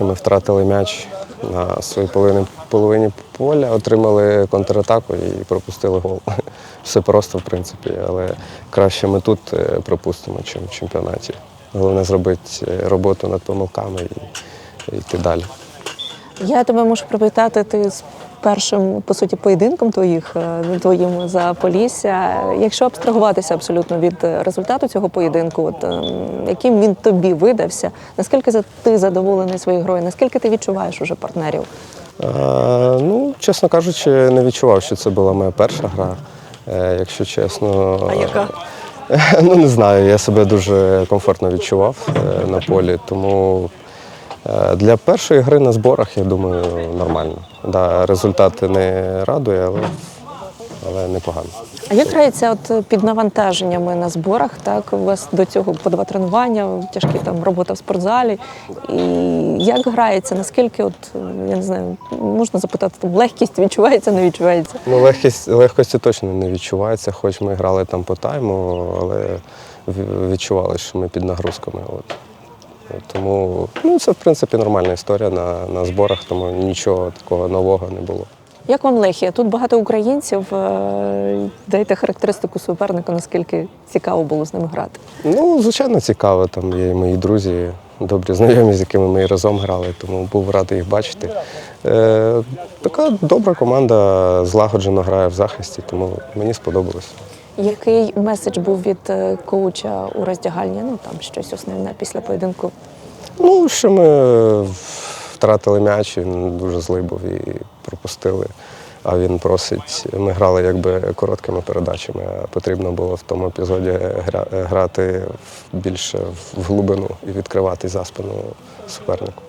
Ми втратили м'яч на своїй половині, половині поля, отримали контратаку і пропустили гол. Все просто, в принципі, але краще ми тут е, пропустимо, ніж в чемпіонаті. Головне зробити е, роботу над помилками і йти далі. Я тебе можу привітати ти з першим по суті поєдинком твоїх е, твоїм за Полісся. Якщо абстрагуватися абсолютно від е, результату цього поєдинку, от ем, яким він тобі видався, наскільки за- ти задоволений своєю грою, наскільки ти відчуваєш уже партнерів? Е, ну, чесно кажучи, не відчував, що це була моя перша гра. Е, якщо чесно. А яка? Ну, не знаю, я себе дуже комфортно відчував е, на полі, тому для першої гри на зборах, я думаю, нормально. Да, результати не радує, але, але непогано. А як грається от під навантаженнями на зборах? Так у вас до цього по два тренування, тяжкі там робота в спортзалі. І як грається? Наскільки, от я не знаю, можна запитати, там легкість відчувається, не відчувається? Ну, легкість, легкості точно не відчувається, хоч ми грали там по тайму, але відчували, що ми під нагрузками. От. Тому ну, це, в принципі, нормальна історія на, на зборах, тому нічого такого нового не було. Як вам Лехія? Тут багато українців. Е, Дайте характеристику суперника, наскільки цікаво було з ними грати. Ну, звичайно, цікаво. Там є і мої друзі, добрі знайомі, з якими ми разом грали, тому був радий їх бачити. Е, така добра команда злагоджено грає в захисті, тому мені сподобалось. Який меседж був від е, коуча у роздягальні? Ну там щось основне після поєдинку. Ну, що ми втратили м'яч, він дуже злий був і пропустили. А він просить, ми грали якби короткими передачами, а потрібно було в тому епізоді гра, грати більше в глибину і відкривати за спину супернику.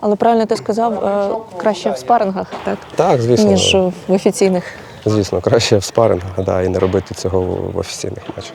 Але правильно ти сказав, е, краще в спарингах, так? Так, звісно. Ніж в офіційних. Звісно, краще в спарингах, да, і не робити цього в офіційних матчах.